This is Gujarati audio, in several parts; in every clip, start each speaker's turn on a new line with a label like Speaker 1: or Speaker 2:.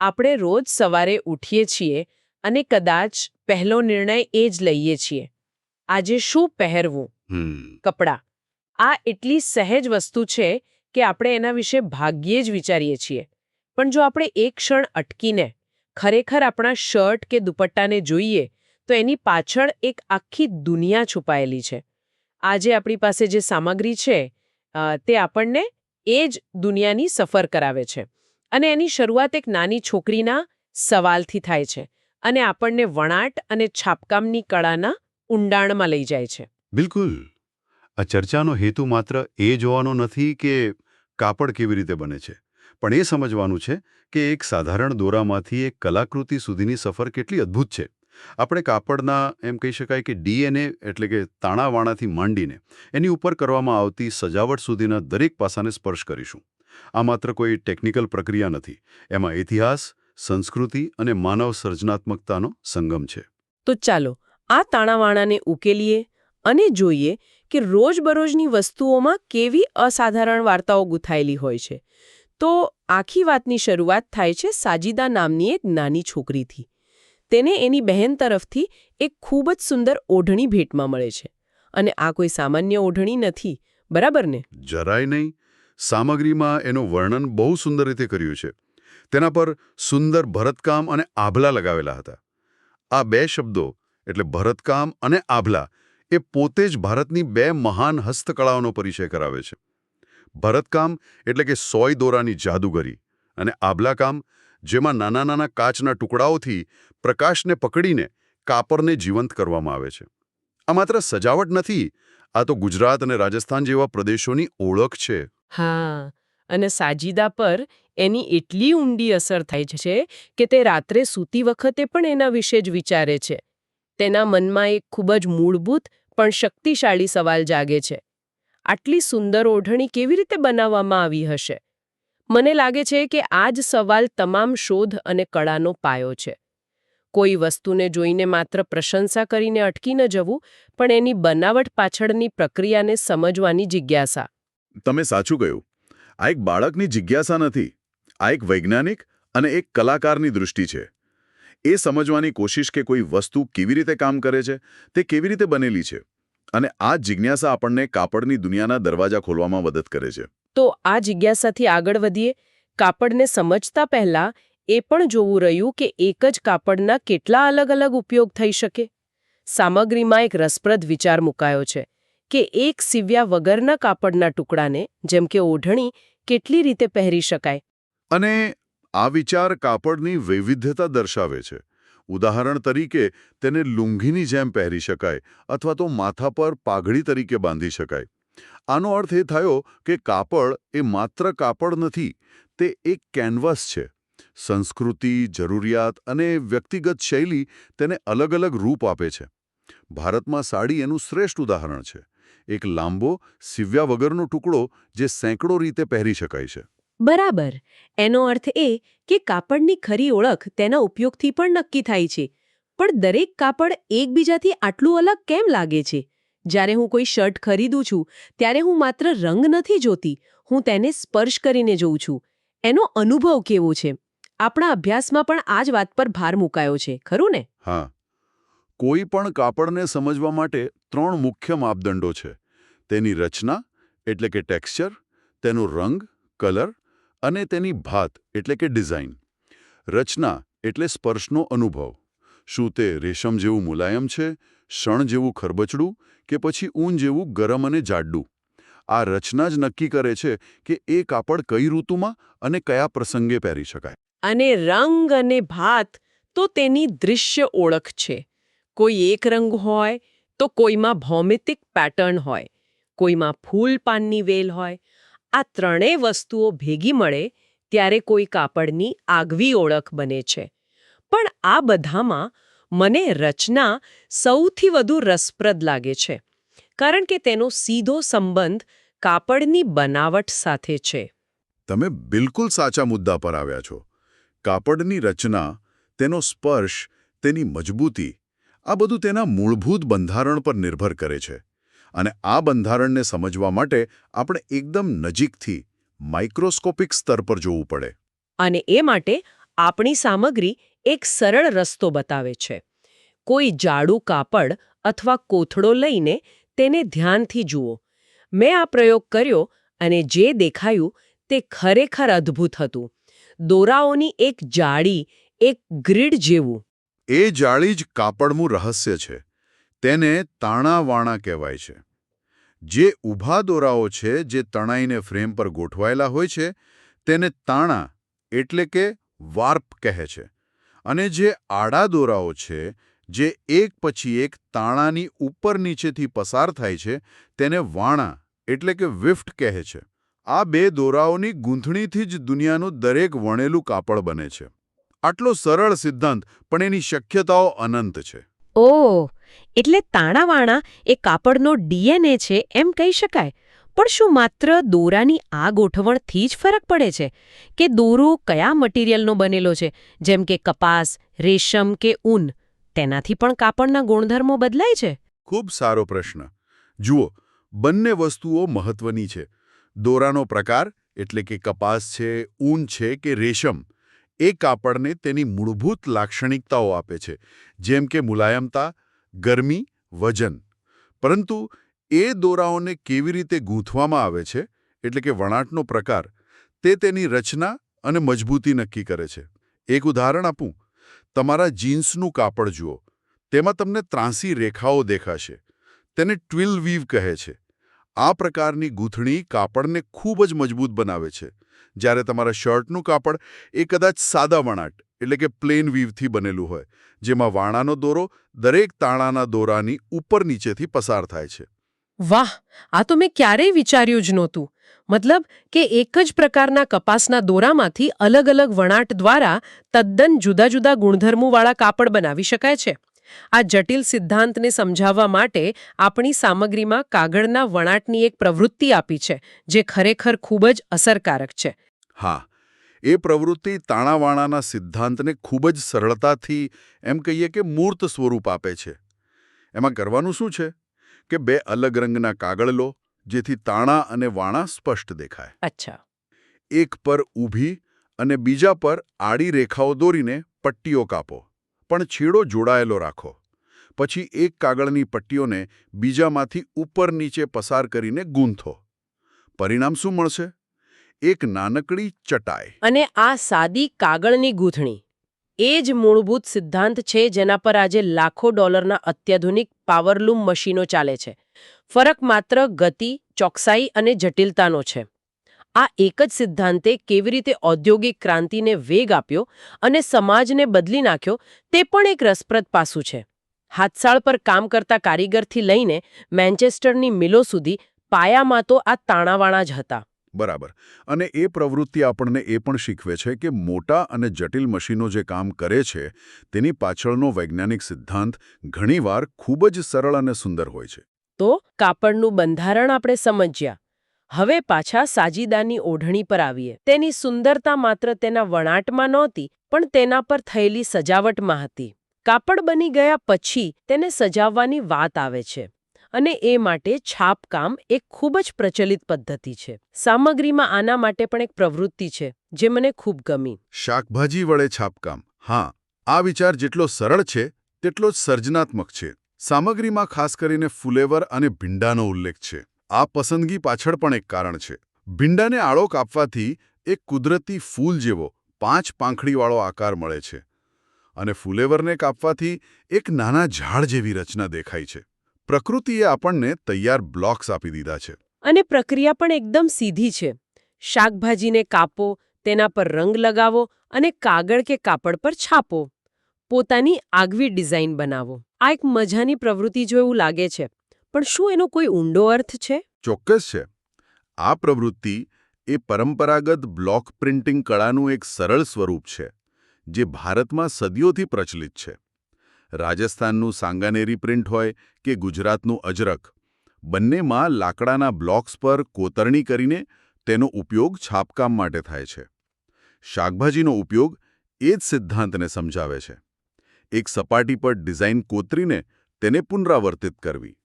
Speaker 1: આપણે રોજ સવારે ઉઠીએ છીએ અને કદાચ પહેલો નિર્ણય એ જ લઈએ છીએ. આજે શું પહેરવું? કપડાં. આ એટલી સહેજ વસ્તુ છે કે આપણે એના વિશે ભાગ્યે જ વિચારીએ છીએ. પણ જો આપણે એક ક્ષણ અટકીને ખરેખર આપણા શર્ટ કે દુપટ્ટાને જોઈએ તો એની પાછળ એક આખી દુનિયા છુપાયેલી છે. આજે આપણી પાસે જે સામગ્રી છે તે આપણને એ જ દુનિયાની સફર કરાવે છે. અને એની શરૂઆત એક નાની છોકરીના સવાલથી થાય છે અને આપણને વણાટ અને છાપકામની કળાના ઊંડાણમાં લઈ જાય છે.
Speaker 2: બિલકુલ. આ ચર્ચાનો હેતુ માત્ર એ જોવાનો નથી કે કાપડ કેવી રીતે બને છે, પણ એ સમજવાનું છે કે એક સાધારણ દોરામાંથી એક કલાકૃતિ સુધીની સફર કેટલી અદ્ભુત છે. આપણે કાપડના, એમ કહી શકાય કે ડીએનએ એટલે કે તાણાવાણાથી માંડીને એની ઉપર કરવામાં આવતી સજાવટ સુધીના દરેક પાસાને સ્પર્શ કરીશું. આ માત્ર કોઈ ટેકનિકલ પ્રક્રિયા નથી. એમાં ઇતિહાસ સંસ્કૃતિ અને માનવ સર્જનાત્મકતાનો સંગમ છે.
Speaker 1: તો ચાલો આ તાણાવાણાને ઉકેલીએ અને જોઈએ કે રોજબરોજની વસ્તુઓમાં કેવી અસાધારણ વાર્તાઓ ગૂંથાયેલી હોય છે. તો આખી વાતની શરૂઆત થાય છે સાજીદા નામની એક નાની છોકરીથી. તેને એની બહેન તરફથી એક ખૂબ જ સુંદર ઓઢણી ભેટમાં મળે છે. અને આ કોઈ સામાન્ય ઓઢણી નથી બરાબર ને?
Speaker 2: જરાય નહીં. સામગ્રીમાં એનું વર્ણન બહુ સુંદર રીતે કર્યું છે. તેના પર સુંદર ભરતકામ અને આભલા લગાવેલા હતા. આ બે શબ્દો, એટલે ભરતકામ અને આભલા, એ પોતે જ ભારતની બે મહાન હસ્તકળાઓનો પરિચય કરાવે છે. ભરતકામ એટલે કે સોય દોરાની જાદુગરી અને આભલાકામ, જેમાં નાના નાના કાચના ટુકડાઓથી પ્રકાશને પકડીને કાપડને જીવંત કરવામાં આવે છે. આ માત્ર સજાવટ નથી, આ તો ગુજરાત અને રાજસ્થાન જેવા પ્રદેશોની ઓળખ છે.
Speaker 1: હા, અને સાજીદા પર એની એટલી ઊંડી અસર થાય છે કે તે રાત્રે સૂતી વખતે પણ એના વિશે જ વિચારે છે. તેના મનમાં એક ખૂબ જ મૂળભૂત પણ શક્તિશાળી સવાલ જાગે છે. આટલી સુંદર ઓઢણી કેવી રીતે બનાવવામાં આવી હશે? મને લાગે છે કે આ જ સવાલ તમામ શોધ અને કળાનો પાયો છે. કોઈ વસ્તુને જોઈને માત્ર પ્રશંસા કરીને અટકી ન જવું, પણ એની બનાવટ પાછળની પ્રક્રિયાને સમજવાની જિજ્ઞાસા.
Speaker 3: તમે સાચું કહ્યું. આ એક બાળકની જિજ્ઞાસા નથી. આ એક વૈજ્ઞાનિક અને એક કલાકારની દૃષ્ટિ છે. એ સમજવાની કોશિશ કે કોઈ વસ્તુ કેવી રીતે કામ કરે છે, તે કેવી રીતે બનેલી છે અને આ જિજ્ઞાસા આપણને કાપડની દુનિયાના દરવાજા ખોલવામાં મદદ કરે છે.
Speaker 1: તો આ જિજ્ઞાસાથી આગળ વધીએ. કાપડને સમજતા પહેલા એ પણ જોવું રહ્યું કે એક જ કાપડના કેટલા અલગ અલગ ઉપયોગ થઈ શકે. સામગ્રીમાં એક રસપ્રદ વિચાર મુકાયો છે. કે એક સીવ્યા વગરના કાપડના ટુકડાને, જેમ કે ઓઢણી, કેટલી રીતે પહેરી શકાય?
Speaker 3: અને આ વિચાર કાપડની વૈવિધ્યતા દર્શાવે છે. ઉદાહરણ તરીકે, તેને લુંગીની જેમ પહેરી શકાય અથવા તો માથા પર પાઘડી તરીકે બાંધી શકાય. આનો અર્થ એ થયો કે કાપડ એ માત્ર કાપડ નથી, તે એક કેનવાસ છે. સંસ્કૃતિ, જરૂરિયાત અને વ્યક્તિગત શૈલી તેને અલગ અલગ રૂપ આપે છે. ભારતમાં સાડી એનું શ્રેષ્ઠ ઉદાહરણ છે. એક લાંબો સિવ્યા વગરનો ટુકડો જે સેંકડો રીતે પહેરી શકાય છે.
Speaker 1: બરાબર. એનો અર્થ એ કે કાપડની ખરી ઓળખ તેના ઉપયોગથી પણ નક્કી થાય છે. પણ દરેક કાપડ એકબીજાથી આટલું અલગ કેમ લાગે છે? જ્યારે હું કોઈ શર્ટ ખરીદું છું ત્યારે હું માત્ર રંગ નથી જોતી હું તેને સ્પર્શ કરીને જોઉં છું. એનો અનુભવ કેવો છે? આપણા અભ્યાસમાં પણ આ જ વાત પર ભાર મુકાયો છે ખરું ને?
Speaker 3: હા. કોઈ પણ કાપડને સમજવા માટે ત્રણ મુખ્ય માપદંડો છે. તેની રચના, એટલે કે ટેક્સચર, તેનો રંગ, કલર અને તેની ભાત, એટલે કે ડિઝાઇન. રચના, એટલે સ્પર્શનો અનુભવ. શું તે રેશમ જેવું મુલાયમ છે, શણ જેવું ખરબચડું કે પછી ઊન જેવું ગરમ અને જાડું? આ રચના જ નક્કી કરે છે કે એ કાપડ કઈ ઋતુમાં અને કયા પ્રસંગે પહેરી શકાય.
Speaker 1: અને રંગ અને ભાત તો તેની દૃશ્ય ઓળખ છે. કોઈ એક રંગ હોય તો કોઈમાં ભૌમિતિક પેટર્ન હોય, કોઈમાં ફૂલ પાનની વેલ હોય. આ ત્રણેય વસ્તુઓ ભેગી મળે ત્યારે કોઈ કાપડની આગવી ઓળખ બને છે. પણ આ બધામાં મને રચના સૌથી વધુ રસપ્રદ લાગે છે, કારણ કે તેનો સીધો સંબંધ કાપડની બનાવટ સાથે છે.
Speaker 3: તમે બિલકુલ સાચા મુદ્દા પર આવ્યા છો. કાપડની રચના, તેનો સ્પર્શ, તેની મજબૂતી આ બધું તેના મૂળભૂત બંધારણ પર નિર્ભર કરે છે. અને આ બંધારણને સમજવા માટે આપણે એકદમ નજીકથી માઇક્રોસ્કોપિક સ્તર પર જોવું પડે.
Speaker 1: અને એ માટે આપણી સામગ્રી એક સરળ રસ્તો બતાવે છે. કોઈ જાડું કાપડ અથવા કોથળો લઈને તેને ધ્યાનથી જુઓ. મેં આ પ્રયોગ કર્યો અને જે દેખાયું તે ખરેખર અદ્ભુત હતું. દોરાઓની એક જાળી, એક ગ્રીડ જેવું.
Speaker 3: એ જાળી જ કાપડનું રહસ્ય છે. તેને તાણાવાણા કહેવાય છે. જે ઊભા દોરાઓ છે, જે તણાઈને ફ્રેમ પર ગોઠવાયેલા હોય છે, તેને તાણા એટલે કે વાર્પ કહે છે. અને જે આડા દોરાઓ છે, જે એક પછી એક તાણાની ઉપર નીચેથી પસાર થાય છે, તેને વાણા એટલે કે વિફ્ટ કહે છે. આ બે દોરાઓની ગૂંથણીથી જ દુનિયાનું દરેક વણેલું કાપડ બને છે. આટલો સરળ સિદ્ધાંત પણ એની શક્યતાઓ અનંત છે.
Speaker 4: ઓ એટલે તાણાવાણા એ કાપડનો ડીએનએ છે એમ કહી શકાય. પણ શું માત્ર દોરાની આ ગોઠવણથી જ ફરક પડે છે? કે દોરો કયા મટીરિયલનો બનેલો છે? જેમ કે કપાસ રેશમ કે ઊન તેનાથી પણ કાપડના ગુણધર્મો બદલાય છે?
Speaker 3: ખૂબ સારો પ્રશ્ન. જુઓ બંને વસ્તુઓ મહત્વની છે. દોરાનો પ્રકાર એટલે કે કપાસ છે ઊન છે કે રેશમ. એ કાપડને તેની મૂળભૂત લાક્ષણિકતાઓ આપે છે, જેમ કે મુલાયમતા, ગરમી, વજન. પરંતુ એ દોરાઓને કેવી રીતે ગૂંથવામાં આવે છે, એટલે કે વણાટનો પ્રકાર, તે તેની રચના અને મજબૂતી નક્કી કરે છે. એક ઉદાહરણ આપું. તમારા જીન્સનું કાપડ જુઓ. તેમાં તમને ત્રાંસી રેખાઓ દેખાશે. તેને ટ્વિલ વીવ કહે છે. આ પ્રકારની ગૂંથણી કાપડને ખૂબ જ મજબૂત બનાવે છે. જ્યારે તમારા શર્ટનું કાપડ એ કદાચ સાદા વણાટ, એટલે કે પ્લેન વીવથી બનેલું હોય, જેમાં વાણાનો દોરો દરેક તાણાના દોરાની ઉપર નીચેથી પસાર થાય છે.
Speaker 1: વાહ! આ તો મેં ક્યારેય વિચાર્યું જ નહોતું. મતલબ કે એક જ પ્રકારના કપાસના દોરામાંથી અલગ અલગ વણાટ દ્વારા તદ્દન જુદા જુદા ગુણધર્મોવાળા કાપડ બનાવી શકાય છે. આ જટિલ સિદ્ધાંતને સમજાવવા માટે આપણી સામગ્રીમાં કાગળના વણાટની એક પ્રવૃત્તિ આપી છે જે ખરેખર ખૂબ જ અસરકારક છે.
Speaker 3: હા એ પ્રવૃત્તિ તાણાવાણાના સિદ્ધાંતને ખૂબ જ સરળતાથી એમ કહીએ કે મૂર્ત સ્વરૂપ આપે છે. એમાં કરવાનું શું છે? કે બે અલગ રંગના કાગળ લો જેથી તાણા અને વાણા સ્પષ્ટ દેખાય.
Speaker 1: અચ્છા.
Speaker 3: એક પર ઊભી અને બીજા પર આડી રેખાઓ દોરીને પટ્ટીઓ કાપો. પણ છેડો જોડાયેલો રાખો. પછી એક કાગળની પટ્ટીઓને બીજામાંથી ઉપર નીચે પસાર કરીને ગૂંથો. પરિણામ શું મળશે? એક નાનકડી ચટાઈ.
Speaker 1: અને આ સાદી કાગળની ગૂંથણી. એ જ મૂળભૂત સિદ્ધાંત છે જેના પર આજે લાખો ડોલરના અત્યાધુનિક પાવરલૂમ મશીનો ચાલે છે. ફરક માત્ર ગતિ, ચોકસાઈ અને જટિલતાનો છે. આ એક જ સિદ્ધાંતે કેવી રીતે ઔદ્યોગિક ક્રાંતિને વેગ આપ્યો અને સમાજને બદલી નાખ્યો તે પણ એક રસપ્રદ પાસું છે. હાથસાળ પર કામ કરતા કારીગરથી લઈને મેન્ચેસ્ટરની મિલો સુધી પાયામાં તો આ તાણાવાણા જ હતા.
Speaker 3: બરાબર. અને એ પ્રવૃત્તિ આપણને એ પણ શીખવે છે કે મોટા અને જટિલ મશીનો જે કામ કરે છે તેની પાછળનો વૈજ્ઞાનિક સિદ્ધાંત ઘણીવાર ખૂબ જ સરળ અને સુંદર હોય છે.
Speaker 1: તો કાપડનું બંધારણ આપણે સમજ્યા. હવે પાછા સાજીદાની ઓઢણી પર આવીએ. તેની સુંદરતા માત્ર તેના વણાટમાં નહોતી, પણ તેના પર થયેલી સજાવટમાં હતી. કાપડ બની ગયા પછી તેને સજાવવાની વાત આવે છે. અને એ માટે છાપકામ એક ખૂબ જ પ્રચલિત પદ્ધતિ છે. સામગ્રીમાં આના માટે પણ એક પ્રવૃત્તિ છે, જે મને ખૂબ ગમી.
Speaker 3: શાકભાજી વડે છાપકામ હા, આ વિચાર જેટલો સરળ છે, તેટલો જ સર્જનાત્મક છે. સામગ્રીમાં ખાસ કરીને ફુલેવર અને ભીંડાનો ઉલ્લેખ છે. આ પસંદગી પાછળ પણ એક કારણ છે. ભીંડાને આળો કાપવાથી એક કુદરતી ફૂલ જેવો પાંચ પાંખડીવાળો આકાર મળે છે અને ફુલેવરને કાપવાથી એક નાના ઝાડ જેવી રચના દેખાય છે. પ્રકૃતિએ આપણને તૈયાર બ્લોક્સ આપી દીધા છે.
Speaker 1: અને પ્રક્રિયા પણ એકદમ સીધી છે. શાકભાજીને કાપો, તેના પર રંગ લગાવો અને કાગળ કે કાપડ પર છાપો. પોતાની આગવી ડિઝાઇન બનાવો. આ એક મજાની પ્રવૃત્તિ જો એવું લાગે છે પણ શું એનો કોઈ ઊંડો અર્થ છે?
Speaker 3: ચોક્કસ છે. આ પ્રવૃત્તિ એ પરંપરાગત બ્લોક પ્રિન્ટિંગ કળાનું એક સરળ સ્વરૂપ છે, જે ભારતમાં સદીઓથી પ્રચલિત છે. રાજસ્થાનનું સાંગાનેરી પ્રિન્ટ હોય કે ગુજરાતનું અજરક બંનેમાં લાકડાના બ્લોક્સ પર કોતરણી કરીને તેનો ઉપયોગ છાપકામ માટે થાય છે. શાકભાજીનો ઉપયોગ એ જ સિદ્ધાંતને સમજાવે છે. એક સપાટી પર ડિઝાઇન કોતરીને તેને પુનરાવર્તિત કરવી.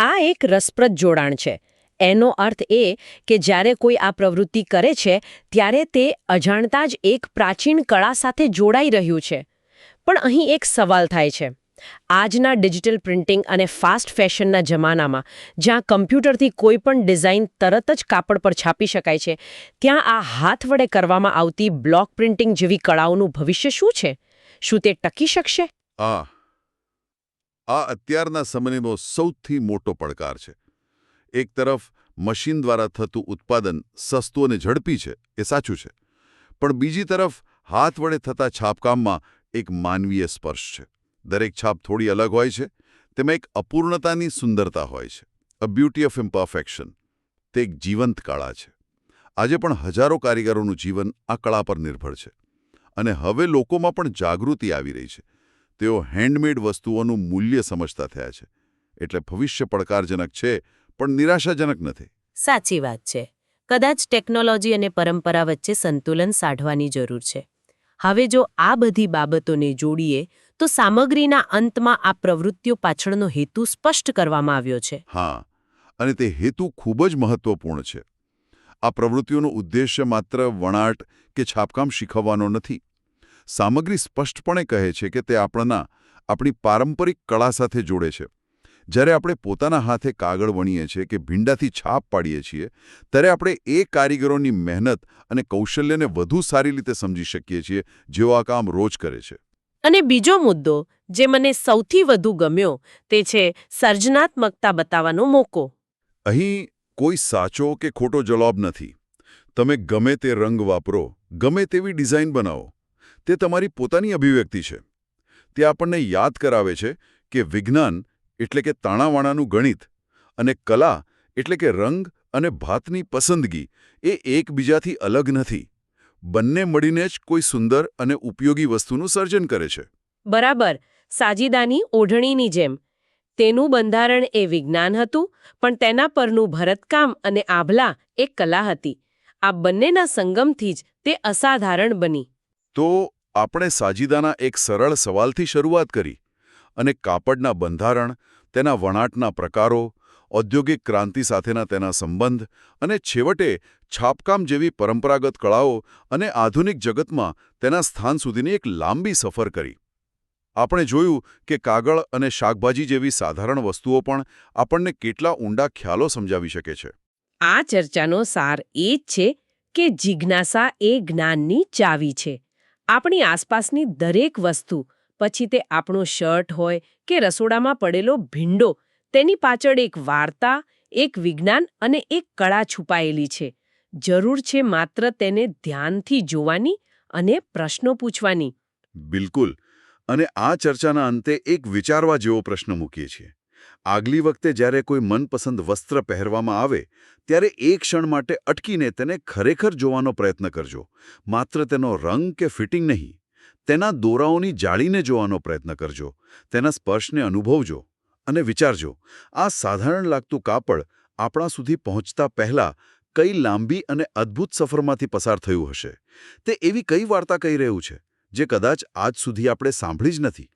Speaker 1: આ એક રસપ્રદ જોડાણ છે.
Speaker 5: એનો અર્થ એ કે જ્યારે કોઈ આ પ્રવૃત્તિ કરે છે, ત્યારે તે અજાણતા જ એક પ્રાચીન કળા સાથે જોડાઈ રહ્યું છે. પણ અહીં એક સવાલ થાય છે. આજના ડિજિટલ પ્રિન્ટિંગ અને ફાસ્ટ ફેશનના જમાનામાં, જ્યાં કમ્પ્યુટરથી કોઈ પણ ડિઝાઇન તરત જ કાપડ પર છાપી શકાય છે, ત્યાં આ હાથ વડે કરવામાં આવતી બ્લોક પ્રિન્ટિંગ જેવી કળાઓનું ભવિષ્ય શું છે? શું તે ટકી શકશે?
Speaker 3: આ અત્યારના સમયનો સૌથી મોટો પડકાર છે. એક તરફ, મશીન દ્વારા થતું ઉત્પાદન સસ્તું અને ઝડપી છે, એ સાચું છે. પણ બીજી તરફ, હાથ વડે થતા છાપકામમાં એક માનવીય સ્પર્શ છે. દરેક છાપ થોડી અલગ હોય છે, તેમાં એક અપૂર્ણતાની સુંદરતા હોય છે. અ બ્યુટી ઓફ ઇમ્પરફેક્શન તે એક જીવંત કળા છે. આજે પણ હજારો કારીગરોનું જીવન આ કળા પર નિર્ભર છે. અને હવે લોકોમાં પણ જાગૃતિ આવી રહી છે. તેઓ હેન્ડમેડ વસ્તુઓનું મૂલ્ય સમજતા થયા છે. એટલે ભવિષ્ય પડકારજનક છે પણ નિરાશાજનક નથી.
Speaker 1: સાચી વાત છે. કદાચ ટેકનોલોજી અને પરંપરા વચ્ચે સંતુલન સાધવાની જરૂર છે. હવે જો આ બધી બાબતોને જોડીએ તો સામગ્રીના અંતમાં આ પ્રવૃત્તિઓ પાછળનો હેતુ સ્પષ્ટ કરવામાં આવ્યો છે.
Speaker 3: હા અને તે હેતુ ખૂબ જ મહત્વપૂર્ણ છે. આ પ્રવૃત્તિઓનો ઉદ્દેશ્ય માત્ર વણાટ કે છાપકામ શીખવવાનો નથી. સામગ્રી સ્પષ્ટપણે કહે છે કે તે આપણાના આપણી પારંપરિક કળા સાથે જોડે છે. જ્યારે આપણે પોતાના હાથે કાગળ વણીએ છીએ કે ભીંડાથી છાપ પાડીએ છીએ ત્યારે આપણે એ કારીગરોની મહેનત અને કૌશલ્યને વધુ સારી રીતે સમજી શકીએ છીએ જેઓ આ કામ રોજ કરે છે.
Speaker 1: અને બીજો મુદ્દો જે મને સૌથી વધુ ગમ્યો તે છે સર્જનાત્મકતા બતાવવાનો મોકો.
Speaker 3: અહીં કોઈ સાચો કે ખોટો જવાબ નથી. તમે ગમે તે રંગ વાપરો ગમે તેવી ડિઝાઇન બનાવો તે તમારી પોતાની અભિવ્યક્તિ છે. તે આપણને યાદ કરાવે છે કે વિજ્ઞાન એટલે કે તાણાવાણાનું ગણિત અને કલા એટલે કે રંગ અને ભાતની પસંદગી એ એકબીજાથી અલગ નથી. બંને મળીને જ કોઈ સુંદર અને ઉપયોગી વસ્તુનું સર્જન કરે છે.
Speaker 1: બરાબર. સાજીદાની ઓઢણીની જેમ. તેનું બંધારણ એ વિજ્ઞાન હતું, પણ તેના પરનું ભરતકામ અને આભલા એ કલા હતી. આ બંનેના સંગમથી જ તે અસાધારણ બની.
Speaker 3: તો આપણે સાજીદાના એક સરળ સવાલથી શરૂઆત કરી અને કાપડના બંધારણ, તેના વણાટના પ્રકારો, ઔદ્યોગિક ક્રાંતિ સાથેના તેના સંબંધ અને છેવટે છાપકામ જેવી પરંપરાગત કળાઓ અને આધુનિક જગતમાં તેના સ્થાન સુધીની એક લાંબી સફર કરી. આપણે જોયું કે કાગળ અને શાકભાજી જેવી સાધારણ વસ્તુઓ પણ આપણને કેટલા ઊંડા ખ્યાલો સમજાવી શકે છે.
Speaker 1: આ ચર્ચાનો સાર એ જ છે કે જિજ્ઞાસા એ જ્ઞાનની ચાવી છે. આપણી આસપાસની દરેક વસ્તુ, પછી તે આપણો શર્ટ હોય કે રસોડામાં પડેલો ભીંડો, તેની પાછળ એક વાર્તા, એક વિજ્ઞાન અને એક કળા છુપાયેલી છે. જરૂર છે માત્ર તેને ધ્યાનથી જોવાની અને પ્રશ્નો પૂછવાની.
Speaker 3: બિલકુલ. અને આ ચર્ચાના અંતે એક વિચારવા જેવો પ્રશ્ન મૂકીએ છીએ. આગલી વખતે જ્યારે કોઈ મનપસંદ વસ્ત્ર પહેરવામાં આવે, ત્યારે એક ક્ષણ માટે અટકીને તેને ખરેખર જોવાનો પ્રયત્ન કરજો. માત્ર તેનો રંગ કે ફિટિંગ નહીં, તેના દોરાઓની જાળીને જોવાનો પ્રયત્ન કરજો. તેના સ્પર્શને અનુભવજો અને વિચારજો, આ સાધારણ લાગતું કાપડ આપણા સુધી પહોંચતા પહેલાં કઈ લાંબી અને અદ્ભુત સફરમાંથી પસાર થયું હશે? તે એવી કઈ વાર્તા કહી રહ્યું છે, જે કદાચ આજ સુધી આપણે સાંભળી જ નથી?